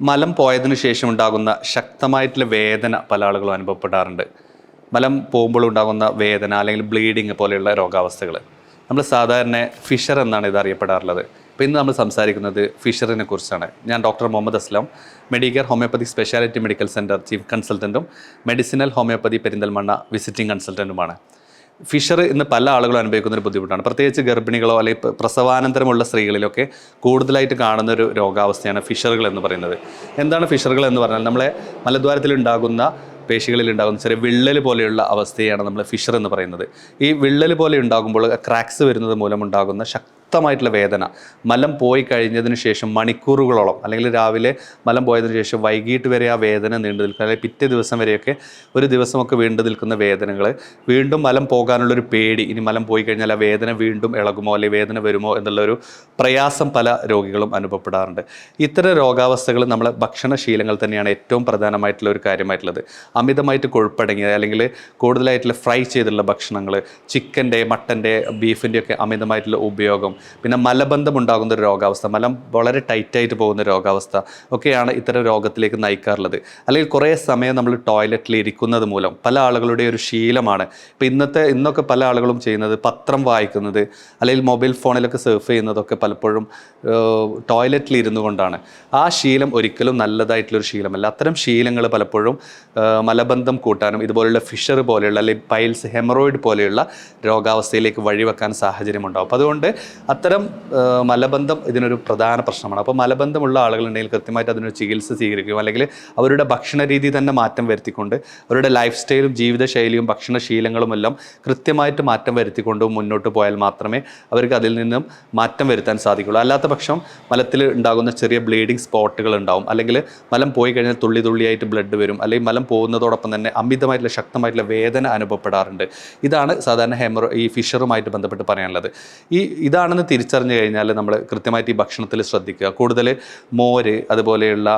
മലം പോയതിന് ശേഷം ഉണ്ടാകുന്ന ശക്തമായിട്ടുള്ള വേദന പല ആളുകളും അനുഭവപ്പെടാറുണ്ട്. മലം പോകുമ്പോൾ ഉണ്ടാകുന്ന വേദന അല്ലെങ്കിൽ ബ്ലീഡിങ് പോലെയുള്ള രോഗാവസ്ഥകൾ നമ്മൾ സാധാരണ ഫിഷർ എന്നാണ് ഇത് അറിയപ്പെടാറുള്ളത്. അപ്പോൾ ഇന്ന് നമ്മൾ സംസാരിക്കുന്നത് ഫിഷറിനെ കുറിച്ചാണ്. ഞാൻ doctor Muhammad Aslam Medicare homoeopathy speciality medical centre chief കൺസൾട്ടന്റും medicinal homeopathy Perinthalmanna visiting കൺസൾട്ടന്റുമാണ് ഫിഷർ ഇന്ന് പല ആളുകളും അനുഭവിക്കുന്ന ഒരു ബുദ്ധിമുട്ടാണ്. പ്രത്യേകിച്ച് ഗർഭിണികളോ അല്ലെങ്കിൽ പ്ര- പ്രസവാനന്തരമുള്ള സ്ത്രീകളിലൊക്കെ കൂടുതലായിട്ട് കാണുന്ന ഒരു രോഗാവസ്ഥയാണ് ഫിഷറുകൾ എന്ന് പറയുന്നത്. എന്താണ് ഫിഷറുകൾ എന്ന് പറഞ്ഞാൽ നമ്മളെ മലദ്വാരത്തിൽ ഉണ്ടാകുന്ന പേശികളിൽ ഉണ്ടാകുന്ന ചെറിയ വിള്ളൽ പോലെയുള്ള അവസ്ഥയാണ് നമ്മൾ ഫിഷർ എന്ന് പറയുന്നത്. ഈ വിള്ളൽ പോലെ ഉണ്ടാകുമ്പോൾ ക്രാക്സ് വരുന്നത് മൂലം ഉണ്ടാകുന്ന ശക്തമായിട്ടുള്ള വേദന. മലം പോയി കഴിഞ്ഞതിന് ശേഷം മണിക്കൂറുകളോളം അല്ലെങ്കിൽ രാവിലെ മലം പോയതിനു ശേഷം വൈകിട്ട് വരെ ആ വേദന നീണ്ടു നിൽക്കുക അല്ലെങ്കിൽ പിറ്റേ ദിവസം വരെയൊക്കെ ഒരു ദിവസമൊക്കെ വീണ്ടു നിൽക്കുന്ന വേദനകൾ വീണ്ടും മലം പോകാനുള്ളൊരു പേടി. ഇനി മലം പോയി കഴിഞ്ഞാൽ ആ വേദന വീണ്ടും ഇളകുമോ അല്ലെങ്കിൽ വേദന വരുമോ എന്നുള്ളൊരു പ്രയാസം പല രോഗികളും അനുഭവപ്പെടാറുണ്ട്. ഇത്തരം രോഗാവസ്ഥകൾ നമ്മളെ ഭക്ഷണശീലങ്ങൾ തന്നെയാണ് ഏറ്റവും പ്രധാനമായിട്ടുള്ള ഒരു കാര്യമായിട്ടുള്ളത്. അമിതമായിട്ട് കൊഴുപ്പടങ്ങിയ അല്ലെങ്കിൽ കൂടുതലായിട്ടുള്ള ഫ്രൈ ചെയ്തിട്ടുള്ള ഭക്ഷണങ്ങൾ ചിക്കന്റെ മട്ടന്റെ ബീഫിന്റെ ഒക്കെ അമിതമായിട്ടുള്ള ഉപയോഗം പിന്നെ മലബന്ധം ഉണ്ടാകുന്ന ഒരു രോഗാവസ്ഥ മലം വളരെ ടൈറ്റായിട്ട് പോകുന്ന രോഗാവസ്ഥ ഒക്കെയാണ് ഇത്തരം രോഗത്തിലേക്ക് നയിക്കാറുള്ളത്. അല്ലെങ്കിൽ കുറേ സമയം നമ്മൾ ടോയ്ലറ്റിൽ ഇരിക്കുന്നത് മൂലം പല ആളുകളുടെ ഒരു ശീലമാണ്. ഇപ്പോൾ ഇന്നത്തെ ഇന്നൊക്കെ പല ആളുകളും ചെയ്യുന്നത് പത്രം വായിക്കുന്നത് അല്ലെങ്കിൽ മൊബൈൽ ഫോണിലൊക്കെ സെർഫ് ചെയ്യുന്നതൊക്കെ പലപ്പോഴും ടോയ്ലറ്റിൽ ഇരുന്നു കൊണ്ടാണ്. ആ ശീലം ഒരിക്കലും നല്ലതായിട്ടുള്ളൊരു ശീലമല്ല. അത്തരം ശീലങ്ങൾ പലപ്പോഴും മലബന്ധം കൂട്ടാനും ഇതുപോലുള്ള ഫിഷർ പോലെയുള്ള അല്ലെങ്കിൽ പൈൽസ് ഹെമറോയിഡ് പോലെയുള്ള രോഗാവസ്ഥയിലേക്ക് വഴിവെക്കാൻ സാഹചര്യമുണ്ടാവും. അപ്പോൾ അതുകൊണ്ട് അത്തരം മലബന്ധം ഇതിനൊരു പ്രധാന പ്രശ്നമാണ്. അപ്പോൾ മലബന്ധമുള്ള ആളുകളുണ്ടെങ്കിൽ കൃത്യമായിട്ട് അതിനൊരു ചികിത്സ സ്വീകരിക്കുകയും അല്ലെങ്കിൽ അവരുടെ ഭക്ഷണ രീതി തന്നെ മാറ്റം വരുത്തിക്കൊണ്ട് അവരുടെ ലൈഫ് സ്റ്റൈലും ജീവിതശൈലിയും ഭക്ഷണശീലങ്ങളും എല്ലാം കൃത്യമായിട്ട് മാറ്റം വരുത്തിക്കൊണ്ട് മുന്നോട്ട് പോയാൽ മാത്രമേ അവർക്ക് അതിൽ നിന്നും മാറ്റം വരുത്താൻ സാധിക്കുള്ളൂ. അല്ലാത്ത പക്ഷം മലത്തിൽ ഉണ്ടാകുന്ന ചെറിയ ബ്ലീഡിങ് സ്പോട്ടുകൾ ഉണ്ടാവും. അല്ലെങ്കിൽ മലം പോയി കഴിഞ്ഞാൽ തുള്ളി തുള്ളിയായിട്ട് ബ്ലഡ് വരും. അല്ലെങ്കിൽ മലം പോകുന്നതോടൊപ്പം തന്നെ അമിതമായിട്ടുള്ള ശക്തമായിട്ടുള്ള വേദന അനുഭവപ്പെടാറുണ്ട്. ഇതാണ് സാധാരണ ഹെമറോ ഈ ഫിഷറുമായിട്ട് ബന്ധപ്പെട്ട് പറയാനുള്ളത്. ഈ ഇതാണെന്ന് തിരിച്ചറിഞ്ഞു കഴിഞ്ഞാൽ നമ്മൾ കൃത്യമായിട്ട് ഈ ഭക്ഷണത്തിൽ ശ്രദ്ധിക്കുക. കൂടുതൽ മോര് അതുപോലെയുള്ള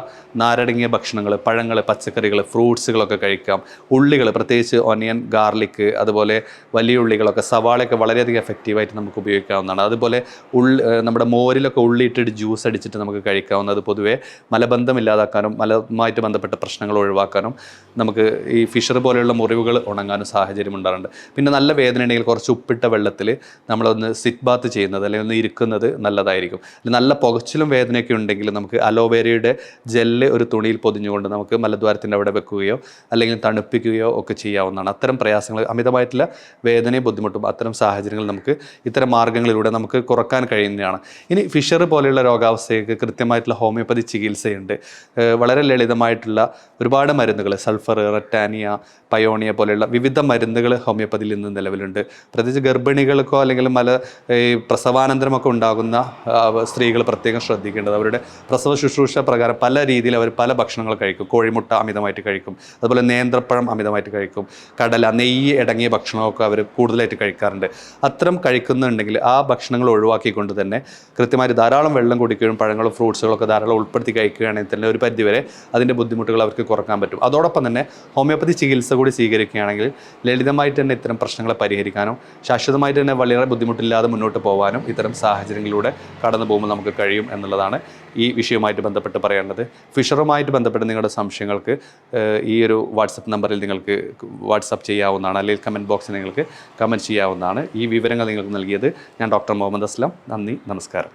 നാരടങ്ങിയ ഭക്ഷണങ്ങൾ പഴങ്ങൾ പച്ചക്കറികൾ ഫ്രൂട്ട്സുകളൊക്കെ കഴിക്കാം. ഉള്ളികൾ പ്രത്യേകിച്ച് ഒനിയൻ ഗാർലിക് അതുപോലെ വലിയ ഉള്ളികളൊക്കെ സവാളയൊക്കെ വളരെയധികം എഫക്റ്റീവായിട്ട് നമുക്ക് ഉപയോഗിക്കാവുന്നതാണ്. അതുപോലെ ഉള്ളി നമ്മുടെ മോരിലൊക്കെ ഉള്ളി ഇട്ടിട്ട് ജ്യൂസ് അടിച്ചിട്ട് നമുക്ക് കഴിക്കാവുന്നത് പൊതുവേ മലബന്ധം ഇല്ലാതാക്കാനും മലമായിട്ട് ബന്ധപ്പെട്ട പ്രശ്നങ്ങൾ ഒഴിവാക്കാനും നമുക്ക് ഈ ഫിഷർ പോലെയുള്ള മുറിവുകൾ ഉണങ്ങാനും സാഹചര്യം ഉണ്ടാറുണ്ട് പിന്നെ നല്ല വേദന ഉണ്ടെങ്കിൽ കുറച്ച് ഉപ്പിട്ട വെള്ളത്തിൽ നമ്മളൊന്ന് സിറ്റ് ബാത്ത് ചെയ്യുന്നത് അല്ലെങ്കിൽ ഒന്ന് ഇരിക്കുന്നത് നല്ലതായിരിക്കും. നല്ല പുകച്ചിലും വേദനയൊക്കെ ഉണ്ടെങ്കിൽ നമുക്ക് അലോവേരയുടെ ജെല്ല് ഒരു തുണിയിൽ പൊതിഞ്ഞുകൊണ്ട് നമുക്ക് മലദ്വാരത്തിന്റെ അവിടെ വെക്കുകയോ അല്ലെങ്കിൽ തണുപ്പിക്കുകയോ ഒക്കെ ചെയ്യാവുന്നതാണ്. അത്തരം പ്രയാസങ്ങൾ അമിതമായിട്ടുള്ള വേദനയും ബുദ്ധിമുട്ടും അത്തരം സാഹചര്യങ്ങൾ നമുക്ക് ഇത്തരം മാർഗങ്ങളിലൂടെ നമുക്ക് കുറയ്ക്കാൻ കഴിയുന്നതാണ്. ഇനി ഫിഷർ പോലെയുള്ള രോഗാവസ്ഥയ്ക്ക് കൃത്യമായിട്ടുള്ള ഹോമിയോപ്പതി ചികിത്സയുണ്ട്. വളരെ ലളിതമായിട്ടുള്ള ഒരുപാട് മരുന്നുകൾ സൾഫർ റെറ്റാനിയ പയോണിയ പോലെയുള്ള വിവിധ മരുന്നുകൾ ഹോമിയോപ്പതിയിൽ നിന്ന് നിലവിലുണ്ട്. പ്രത്യേകിച്ച് ഗർഭിണികൾക്കോ അല്ലെങ്കിൽ മല ഈ പ്രസവാനന്തരമൊക്കെ ഉണ്ടാകുന്ന സ്ത്രീകൾ പ്രത്യേകം ശ്രദ്ധിക്കേണ്ടത് അവരുടെ പ്രസവ ശുശ്രൂഷ പ്രകാരം പല രീതിയിൽ അവർ പല ഭക്ഷണങ്ങൾ കഴിക്കും. കോഴിമുട്ട അമിതമായിട്ട് കഴിക്കും. അതുപോലെ നേന്ത്രപ്പഴം അമിതമായിട്ട് കഴിക്കും. കടല നെയ്യ് അടങ്ങിയ ഭക്ഷണമൊക്കെ അവർ കൂടുതലായിട്ട് കഴിക്കാറുണ്ട്. അത്തരം കഴിക്കുന്നുണ്ടെങ്കിൽ ആ ഭക്ഷണങ്ങൾ ഒഴിവാക്കിക്കൊണ്ട് തന്നെ കൃത്യമായി ധാരാളം വെള്ളം കുടിക്കുകയും പഴങ്ങളും ഫ്രൂട്ട്സുകളൊക്കെ ധാരാളം ഉൾപ്പെടുത്തി കഴിക്കുകയാണെങ്കിൽ തന്നെ ഒരു പരിധിവരെ അതിന്റെ ബുദ്ധിമുട്ടുകൾ അവർക്ക് കുറയ്ക്കാൻ പറ്റും. അതോടൊപ്പം തന്നെ ഹോമിയോപ്പതി ചികിത്സ കൂടി സ്വീകരിക്കുകയാണെങ്കിൽ ലളിതമായിട്ട് തന്നെ ഇത്തരം പ്രശ്നങ്ങളെ പരിഹരിക്കാനും ശാശ്വതമായിട്ട് തന്നെ വളരെ ബുദ്ധിമുട്ടില്ലാതെ മുന്നോട്ട് പോകാനും ഇത്തരം സാഹചര്യങ്ങളിലൂടെ കടന്നു പോകുമ്പോൾ നമുക്ക് കഴിയും എന്നുള്ളതാണ് ഈ വിഷയവുമായിട്ട് ബന്ധപ്പെട്ട് പറയേണ്ടത്. ഫിഷറുമായിട്ട് ബന്ധപ്പെട്ട് നിങ്ങളുടെ സംശയങ്ങൾക്ക് ഈ ഒരു വാട്സപ്പ് നമ്പറിൽ നിങ്ങൾക്ക് വാട്സപ്പ് ചെയ്യാവുന്നതാണ് അല്ലെങ്കിൽ കമന്റ് ബോക്സിൽ നിങ്ങൾക്ക് കമന്റ് ചെയ്യാവുന്നതാണ് ഈ വിവരങ്ങൾ നിങ്ങൾക്ക് നൽകിയത് ഞാൻ ഡോക്ടർ മുഹമ്മദ് അസ്ലം. നന്ദി നമസ്കാരം.